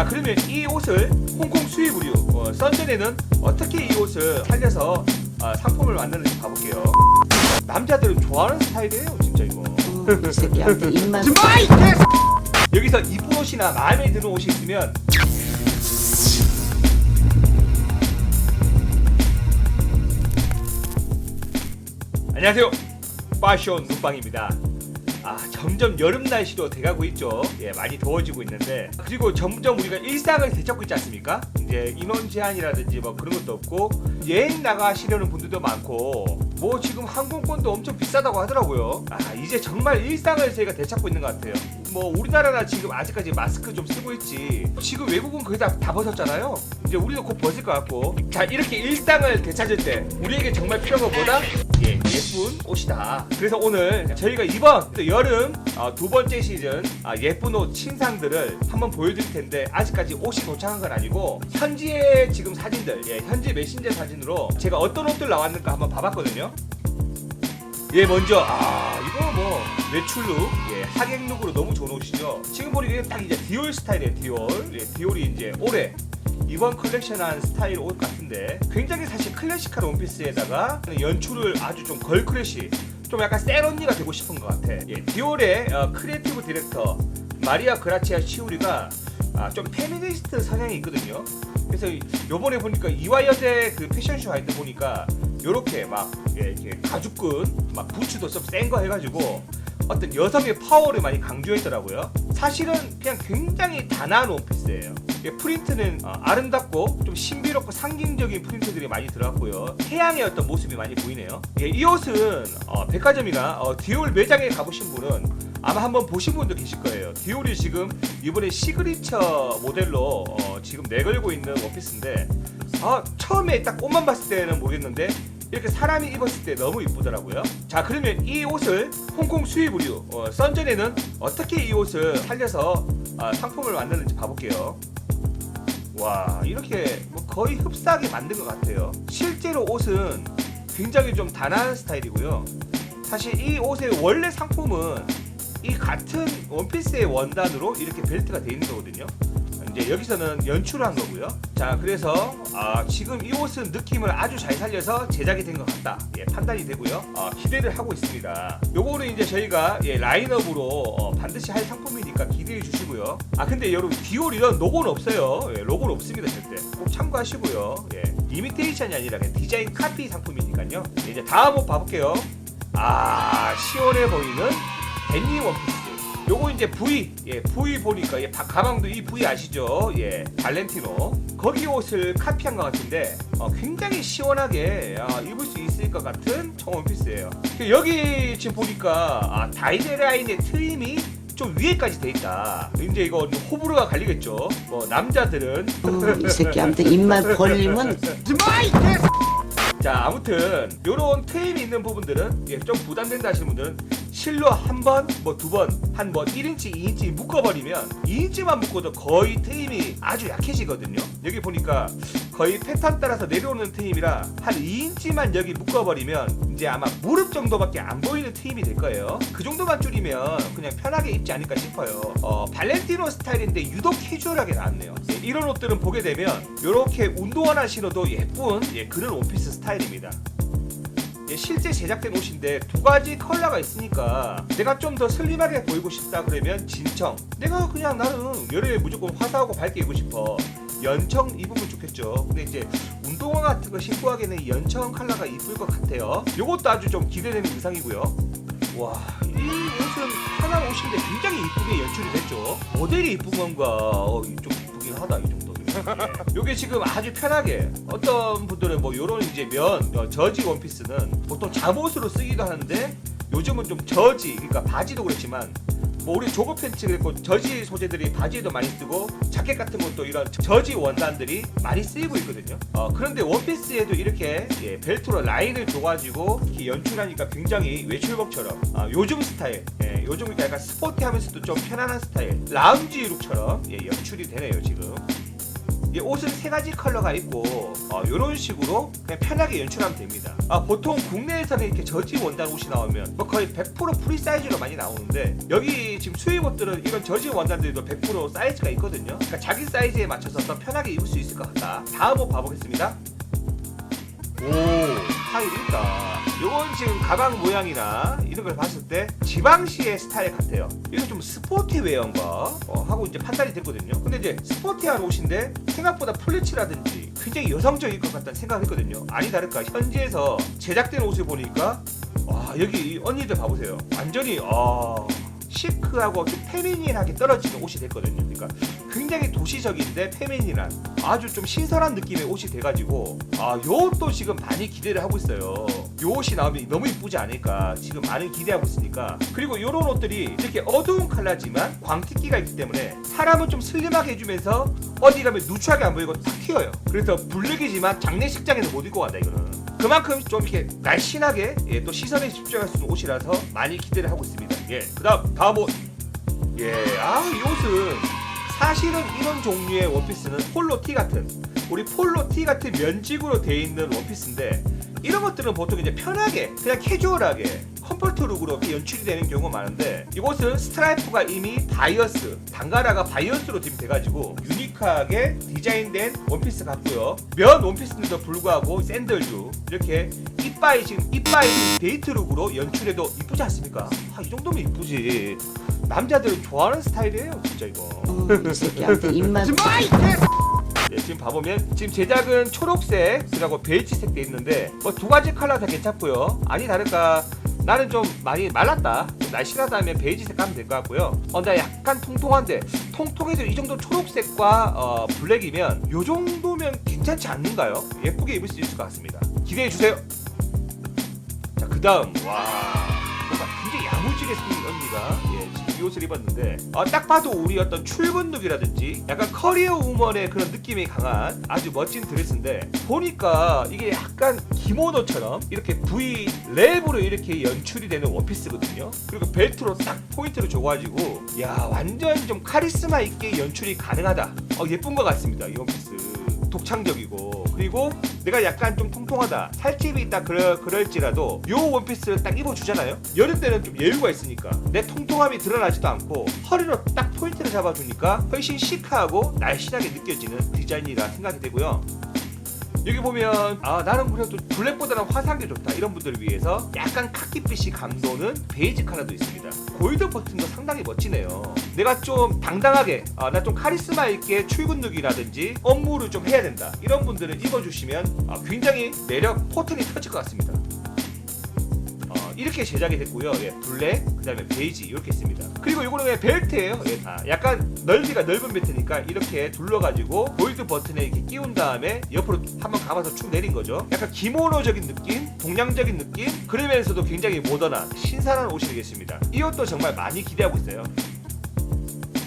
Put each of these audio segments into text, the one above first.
자 그러면 이 옷을 홍콩 수입 의류 어, 썬전에는 어떻게 이 옷을 살려서 어, 상품을 만드는지 봐볼게요. 남자들은 좋아하는 스타일이에요, 진짜 이거. 어, 이 새끼한테 입만 마이 여기서 이쁜 옷이나 마음에 드는 옷이 있으면 안녕하세요 파션 눈빵입니다 아 점점 여름 날씨로 돼가고 있죠. 예 많이 더워지고 있는데. 그리고 점점 우리가 일상을 되찾고 있지 않습니까? 이제 인원 제한이라든지 뭐 그런 것도 없고 여행 나가시려는 분들도 많고 뭐 지금 항공권도 엄청 비싸다고 하더라고요. 아 이제 정말 일상을 저희가 되찾고 있는 것 같아요. 뭐 우리나라나 지금 아직까지 마스크 좀 쓰고 있지. 지금 외국은 거의 다, 다 벗었잖아요. 이제 우리도 곧 벗을 것 같고. 자 이렇게 일상을 되찾을 때 우리에게 정말 필요한 것보다 예, 예쁜 옷이다. 그래서 오늘 저희가 이번 또 여름 어, 두 번째 시즌 아, 예쁜 옷 신상들을 한번 보여드릴 텐데 아직까지 옷이 도착한 건 아니고 현지의 지금 사진들 예, 현지 메신저 사진으로 제가 어떤 옷들 나왔는가 한번 봐봤거든요. 예 먼저 아 이거 뭐 외출룩 예 하객룩으로 너무 좋은 옷이죠. 지금 보니까 딱 이제 디올 스타일이에요 디올. 예 디올이 이제 올해 이번 컬렉션한 스타일 옷 같은데 굉장히 사실 클래식한 원피스에다가 연출을 아주 좀 걸크래시 좀 약간 센 언니가 되고 싶은 것 같아. 예 디올의 어, 크리에이티브 디렉터 마리아 그라치아 치우리가 아, 좀 페미니스트 성향이 있거든요. 그래서 요번에 보니까 이화여대 그 패션쇼 할 때 보니까 요렇게 막 예, 이렇게 가죽끈 막 부츠도 좀 센 거 해가지고 어떤 여성의 파워를 많이 강조했더라고요. 사실은 그냥 굉장히 단아한 원피스예요. 예, 프린트는 어, 아름답고 좀 신비롭고 상징적인 프린트들이 많이 들어갔고요. 태양의 어떤 모습이 많이 보이네요. 예, 이 옷은 어, 백화점이나 어, 디올 매장에 가보신 분은 아마 한번 보신 분도 계실 거예요. 디올이 지금 이번에 시그니처 모델로 어, 지금 내걸고 있는 원피스인데 아 처음에 딱 옷만 봤을 때는 모르겠는데 이렇게 사람이 입었을 때 너무 이쁘더라고요. 자 그러면 이 옷을 홍콩 수입 의류 어, 썬전에는 어떻게 이 옷을 살려서 아, 상품을 만드는지 봐볼게요. 와 이렇게 뭐 거의 흡사하게 만든 것 같아요. 실제로 옷은 굉장히 좀 단아한 스타일이고요. 사실 이 옷의 원래 상품은 이 같은 원피스의 원단으로 이렇게 벨트가 되어 있는 거거든요. 이제 여기서는 연출을 한 거고요. 자, 그래서 아, 지금 이 옷은 느낌을 아주 잘 살려서 제작이 된 것 같다. 예, 판단이 되고요. 아, 기대를 하고 있습니다. 요거는 이제 저희가 예, 라인업으로 어, 반드시 할 상품이니까 기대해 주시고요. 아, 근데 여러분 디올 이런 로고는 없어요. 예, 로고는 없습니다, 절대. 꼭 참고하시고요. 예, 이미테이션이 아니라 디자인 카피 상품이니까요. 예, 이제 다음 옷 봐볼게요. 아, 시원해 보이는 데니 원피스. 요거 이제 V, 예, V 보니까 예, 바- 가방도 이 V 아시죠? 예, 발렌티노. 거기 옷을 카피한 것 같은데 어, 굉장히 시원하게 아, 입을 수 있을 것 같은 청원피스예요. 여기 지금 보니까 아, 다이제 라인의 트임이 좀 위에까지 돼 있다. 이제 이거 호불호가 갈리겠죠. 뭐 남자들은 어, 이 새끼한테 입만 벌리면 자 아무튼 요런 트임이 있는 부분들은 예, 좀 부담된다 하시는 분들은 실로 한 번, 뭐 두 번, 한 번 1인치, 2인치 묶어버리면 2인치만 묶어도 거의 트임이 아주 약해지거든요. 여기 보니까 거의 패턴 따라서 내려오는 트임이라 한 2인치만 여기 묶어버리면 이제 아마 무릎 정도밖에 안 보이는 트임이 될 거예요. 그 정도만 줄이면 그냥 편하게 입지 않을까 싶어요. 어, 발렌티노 스타일인데 유독 캐주얼하게 나왔네요. 예, 이런 옷들은 보게 되면 이렇게 운동화나 신어도 예쁜 예, 그런 원피스 스타일입니다. 예, 실제 제작된 옷인데 두 가지 컬러가 있으니까 내가 좀 더 슬림하게 보이고 싶다 그러면 진청. 내가 그냥 나는 여름에 무조건 화사하고 밝게 입고 싶어. 연청 입으면 좋겠죠. 근데 이제 운동화 같은 거 신고 하기에는 이 연청 컬러가 이쁠 것 같아요. 요것도 아주 좀 기대되는 의상이고요. 와이 옷은 편한 옷인데 굉장히 이쁘게 연출이 됐죠. 모델이 이쁜 건가? 어, 좀 이쁘긴 하다 이 정도면 요게 지금 아주 편하게 어떤 분들은 뭐 요런 이제 면 어, 저지 원피스는 보통 잠옷으로 쓰기도 하는데 요즘은 좀 저지 그러니까 바지도 그렇지만 뭐 우리 조거 팬츠 그랬고 저지 소재들이 바지에도 많이 쓰고 자켓 같은 것도 이런 저지 원단들이 많이 쓰이고 있거든요. 어, 그런데 원피스에도 이렇게 예, 벨트로 라인을 줘가지고 이렇게 연출하니까 굉장히 외출복처럼 아, 요즘 스타일, 예, 요즘 약간 스포티하면서도 좀 편안한 스타일, 라운지 룩처럼 예, 연출이 되네요 지금. 이 옷은 세 가지 컬러가 있고 이런 식으로 그냥 편하게 연출하면 됩니다. 아, 보통 국내에서는 이렇게 저지 원단 옷이 나오면 뭐 거의 100% 프리 사이즈로 많이 나오는데 여기 지금 수입 옷들은 이런 저지 원단들도 100% 사이즈가 있거든요. 그러니까 자기 사이즈에 맞춰서 더 편하게 입을 수 있을 것 같다. 다음 옷 봐보겠습니다. 오, 스타일 있다. 요건 지금 가방 모양이나 이런 걸 봤을 때 지방시의 스타일 같아요. 이거 좀 스포티웨어인가 어, 하고 이제 판단이 됐거든요. 이제 스포티한 옷인데 생각보다 플리츠라든지 굉장히 여성적일 것 같다는 생각을 했거든요. 아니 다를까 현지에서 제작된 옷을 보니까 와 여기 이 언니들 봐보세요. 완전히 아 시크하고 좀 페미닌하게 떨어지는 옷이 됐거든요. 그러니까 굉장히 도시적인데 페미닌한 아주 좀 신선한 느낌의 옷이 돼가지고 아 요것도 지금 많이 기대를 하고 있어요. 요 옷이 나오면 너무 이쁘지 않을까 지금 많은 기대하고 있으니까 그리고 요런 옷들이 이렇게 어두운 컬러지만 광택기가 있기 때문에 사람을 좀 슬림하게 해주면서 어디 가면 누추하게 안 보이고 탁 튀어요. 그래서 블랙이지만 장례식장에는 못 입고 간다 이거는. 그만큼 좀 이렇게 날씬하게 예, 또 시선에 집중할 수 있는 옷이라서 많이 기대를 하고 있습니다. 예, 그다음 다음 옷. 예, 아 이 옷은 사실은 이런 종류의 원피스는 폴로 티 같은 우리 폴로 티 같은 면직으로 돼 있는 원피스인데 이런 것들은 보통 이제 편하게 그냥 캐주얼하게 컴포트 룩으로 연출이 되는 경우가 많은데 이곳은 스트라이프가 이미 바이어스 단가라가 바이어스로 지금 돼가지고 유니크하게 디자인된 원피스 같고요 면 원피스인데도 불구하고 샌들류 이렇게 이빠이 지금 이빠이 데이트 룩으로 연출해도 이쁘지 않습니까? 아, 이 정도면 이쁘지 남자들은 좋아하는 스타일이에요 진짜 이거 어, 이 새끼한테 입만 네, 지금 봐보면 지금 제작은 초록색이라고 베이지색 돼 있는데 뭐 두 가지 컬러 다 괜찮고요. 아니 다를까 나는 좀 많이 말랐다. 날씬하다면 베이지색 가면 될 것 같고요. 어, 나 약간 통통한데 통통해도 이 정도 초록색과 어, 블랙이면 요 정도면 괜찮지 않는가요? 예쁘게 입을 수 있을 것 같습니다. 기대해 주세요. 자, 그 다음 와 굉장히 야무지게 생긴 언니가 예, 이 옷을 입었는데 어, 딱 봐도 우리 어떤 출근 룩이라든지 약간 커리어 우먼의 그런 느낌이 강한 아주 멋진 드레스인데 보니까 이게 약간 기모노처럼 이렇게 V 랩으로 이렇게 연출이 되는 원피스거든요. 그리고 벨트로 딱 포인트를 줘가지고 야 완전 좀 카리스마 있게 연출이 가능하다. 어, 예쁜 것 같습니다 이 원피스. 독창적이고. 그리고 내가 약간 좀 통통하다 살집이 있다 그럴, 그럴지라도 요 원피스를 딱 입어주잖아요? 여름 때는 좀 여유가 있으니까. 내 통통함이 드러나지도 않고 허리로 딱 포인트를 잡아주니까 훨씬 시크하고 날씬하게 느껴지는 디자인이라 생각이 되고요 여기 보면 아 나는 그래도 블랙보다는 화사하게 좋다. 이런 분들을 위해서 약간 카키빛이 감도는 베이지 컬러도 있습니다. 골드 버튼도 상당히 멋지네요. 내가 좀 당당하게 아, 나 좀 카리스마 있게 출근 룩이라든지 업무를 좀 해야 된다. 이런 분들은 입어주시면 아, 굉장히 매력 포텐이 터질 것 같습니다. 어, 이렇게 제작이 됐고요. 예, 블랙, 그 다음에 베이지 이렇게 있습니다. 그리고 이거는 왜 벨트예요. 예, 아, 약간 넓이가 넓은 벨트니까 이렇게 둘러가지고 골드 버튼에 이렇게 끼운 다음에 옆으로 한번 감아서 쭉 내린 거죠. 약간 기모노적인 느낌, 동양적인 느낌, 그러면서도 굉장히 모던한 신선한 옷이겠습니다. 이 옷도 정말 많이 기대하고 있어요.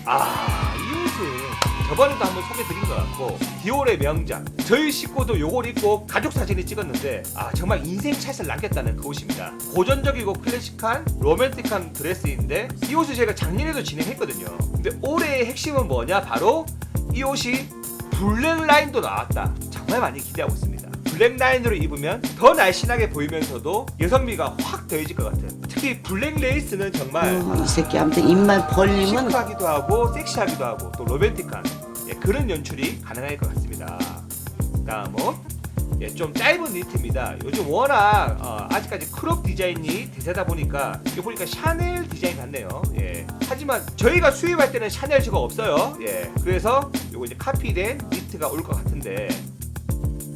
아, 이 옷은 저번에도 한번 소개드린 것 같고 디올의 명작 저희 식구도 요걸 입고 가족 사진을 찍었는데 아 정말 인생 샷을 남겼다는 그 옷입니다. 고전적이고 클래식한 로맨틱한 드레스인데 이 옷을 제가 작년에도 진행했거든요. 근데 올해의 핵심은 뭐냐? 바로 이 옷이 블랙 라인도 나왔다. 정말 많이 기대하고 있습니다 블랙 라인으로 입으면 더 날씬하게 보이면서도 여성미가 확 더해질 것 같은 특히 블랙 레이스는 정말 어, 이 새끼한테 입만 벌리면 시크하기도 하고 섹시하기도 하고 또 로맨틱한 예, 그런 연출이 가능할 것 같습니다. 다음 옷. 예, 좀 짧은 니트입니다. 요즘 워낙 어, 아직까지 크롭 디자인이 대세다 보니까 이거 보니까 샤넬 디자인 같네요. 예. 하지만 저희가 수입할 때는 샤넬즈가 없어요. 예. 그래서 요거 이제 카피된 니트가 올 것 같은데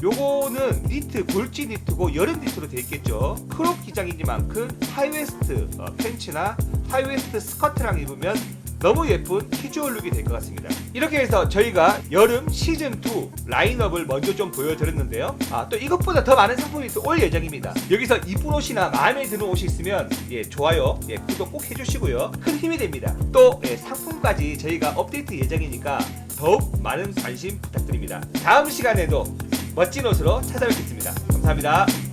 요거는 니트 골지 니트고 여름 니트로 돼 있겠죠. 크롭 기장이니만큼 하이웨스트 어, 팬츠나 하이웨스트 스커트랑 입으면 너무 예쁜 캐주얼 룩이 될 것 같습니다. 이렇게 해서 저희가 여름 시즌 2 라인업을 먼저 좀 보여드렸는데요. 아, 또 이것보다 더 많은 상품이 또 올 예정입니다. 여기서 이쁜 옷이나 마음에 드는 옷이 있으면 예, 좋아요, 예, 구독 꼭 해주시고요. 큰 힘이 됩니다. 또 예, 상품까지 저희가 업데이트 예정이니까 더욱 많은 관심 부탁드립니다. 다음 시간에도 멋진 옷으로 찾아뵙겠습니다. 감사합니다.